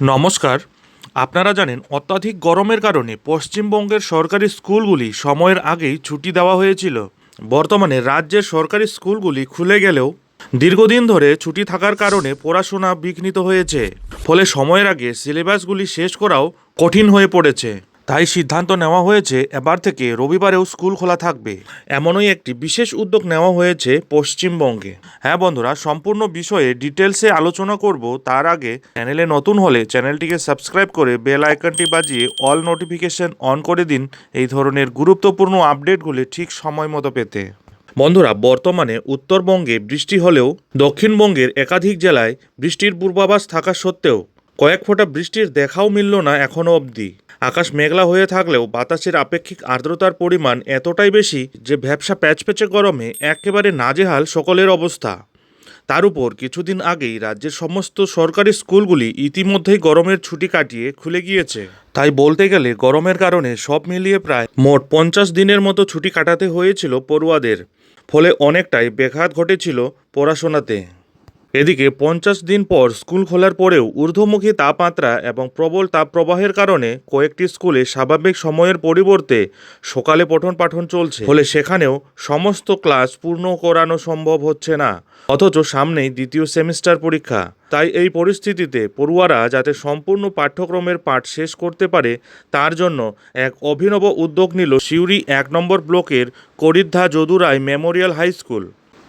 নমস্কার। আপনারা জানেন অত্যাধিক গরমের কারণে পশ্চিমবঙ্গের সরকারি স্কুলগুলি সময়ের আগেই ছুটি দেওয়া হয়েছিল। বর্তমানে রাজ্যের সরকারি স্কুলগুলি খুলে গেলেও দীর্ঘদিন ধরে ছুটি থাকার কারণে পড়াশোনা বিঘ্নিত হয়েছে। ফলে সময়ের আগে সিলেবাসগুলি শেষ করাও কঠিন হয়ে পড়েছে। তাই সিদ্ধান্ত নেওয়া হয়েছে এবার থেকে রবিবারেও স্কুল খোলা থাকবে। এমনই একটি বিশেষ উদ্যোগ নেওয়া হয়েছে পশ্চিমবঙ্গে। হ্যাঁ বন্ধুরা, সম্পূর্ণ বিষয়ে ডিটেলসে আলোচনা করব। তার আগে চ্যানেলে নতুন হলে চ্যানেলটিকে সাবস্ক্রাইব করে বেল আইকনটি বাজিয়ে অল নোটিফিকেশন অন করে দিন এই ধরনের গুরুত্বপূর্ণ আপডেটগুলি ঠিক সময় মতো পেতে। বন্ধুরা, বর্তমানে উত্তরবঙ্গে বৃষ্টি হলেও দক্ষিণবঙ্গের একাধিক জেলায় বৃষ্টির পূর্বাভাস থাকা সত্ত্বেও কয়েক ফোঁটা বৃষ্টির দেখাও মিলল না এখনও অবধি। আকাশ মেঘলা হয়ে থাকলেও বাতাসের আপেক্ষিক আর্দ্রতার পরিমাণ এতটাই বেশি যে ভ্যাবসা প্যাচপ্যাচে গরমে একেবারে নাজেহাল সকলের অবস্থা। তার উপর কিছুদিন আগেই রাজ্যের সমস্ত সরকারি স্কুলগুলি ইতিমধ্যেই গরমের ছুটি কাটিয়ে খুলে গিয়েছে। তাই বলতে গেলে গরমের কারণে সব মিলিয়ে প্রায় মোট পঞ্চাশ দিনের মতো ছুটি কাটাতে হয়েছিল পড়ুয়াদের। ফলে অনেকটাই ব্যাঘাত ঘটেছিল পড়াশোনাতে। এদিকে পঞ্চাশ দিন পর স্কুল খোলার পরেও ঊর্ধ্বমুখী তাপমাত্রা এবং প্রবল তাপপ্রবাহের কারণে কয়েকটি স্কুলে স্বাভাবিক সময়ের পরিবর্তে সকালে পঠন পাঠন চলছে। ফলে সেখানেও সমস্ত ক্লাস পূর্ণ করানো সম্ভব হচ্ছে না। অথচ সামনেই দ্বিতীয় সেমিস্টার পরীক্ষা। তাই এই পরিস্থিতিতে পড়ুয়ারা যাতে সম্পূর্ণ পাঠ্যক্রমের পাঠ শেষ করতে পারে, তার জন্য এক অভিনব উদ্যোগ নিল সিউড়ি এক নম্বর ব্লকের Karidhya Jadurai memorial high school.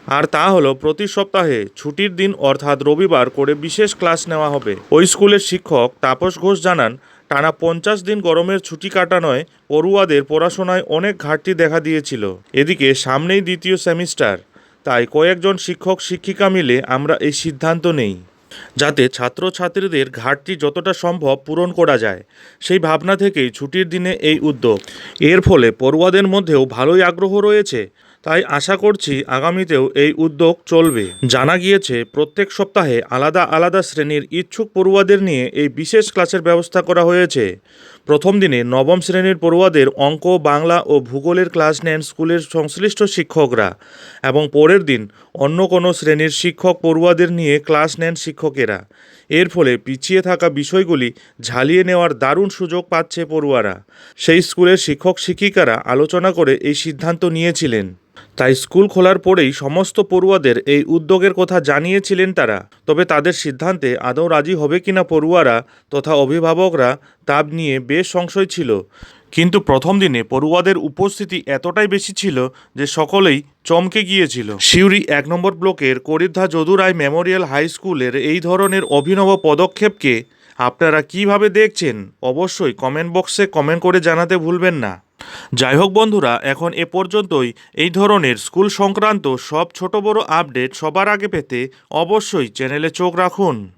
আর তা হলো, প্রতি সপ্তাহে ছুটির দিন অর্থাৎ রবিবার করে বিশেষ ক্লাস নেওয়া হবে। ওই স্কুলের শিক্ষক তাপস ঘোষ জানান, টানা পঞ্চাশ দিন গরমের ছুটি কাটানোয় পড়ুয়াদের পড়াশোনায় অনেক ঘাটতি দেখা দিয়েছিল। এদিকে সামনেই দ্বিতীয় সেমিস্টার। তাই কয়েকজন শিক্ষক শিক্ষিকা মিলে আমরা এই সিদ্ধান্ত নেই। যাতে ছাত্রছাত্রীদের ঘাটতি যতটা সম্ভব পূরণ করা যায়, সেই ভাবনা থেকেই ছুটির দিনে এই উদ্যোগ। এর ফলে পড়ুয়াদের মধ্যেও ভালোই আগ্রহ রয়েছে। তাই আশা করছি আগামীতেও এই উদ্যোগ চলবে। জানা গিয়েছে, প্রত্যেক সপ্তাহে আলাদা আলাদা শ্রেণির ইচ্ছুক পড়ুয়াদের নিয়ে এই বিশেষ ক্লাসের ব্যবস্থা করা হয়েছে। প্রথম দিনে নবম শ্রেণির পড়ুয়াদের অঙ্ক, বাংলা ও ভূগোলের ক্লাস নেন স্কুলের সংশ্লিষ্ট শিক্ষকরা এবং পরের দিন অন্য কোনো শ্রেণির শিক্ষক পড়ুয়াদের নিয়ে ক্লাস নেন শিক্ষকেরা। এর ফলে পিছিয়ে থাকা বিষয়গুলি ঝালিয়ে নেওয়ার দারুণ সুযোগ পাচ্ছে পড়ুয়ারা। সেই স্কুলের শিক্ষক শিক্ষিকারা আলোচনা করে এই সিদ্ধান্ত নিয়েছিলেন। তাই স্কুল খোলার পরেই সমস্ত পড়ুয়াদের এই উদ্যোগের কথা জানিয়েছিলেন তারা। তবে তাদের সিদ্ধান্তে আদৌ রাজি হবে কিনা পড়ুয়ারা তথা অভিভাবকরা তা নিয়ে বেশ সংশয় ছিল। কিন্তু প্রথম দিনে পড়ুয়াদের উপস্থিতি এতটাই বেশি ছিল যে সকলেই চমকে গিয়েছিল। সিউড়ি এক নম্বর ব্লকের করিদ্ধা যদুরায় মেমোরিয়াল হাই স্কুলের এই ধরনের অভিনব পদক্ষেপকে আপনারা কীভাবে দেখছেন? অবশ্যই কমেন্ট বক্সে কমেন্ট করে জানাতে ভুলবেন না। যাই হোক বন্ধুরা, এখন এ পর্যন্তই। এই ধরনের স্কুল সংক্রান্ত সব ছোট বড় আপডেট সবার আগে পেতে অবশ্যই চ্যানেলে চোখ রাখুন।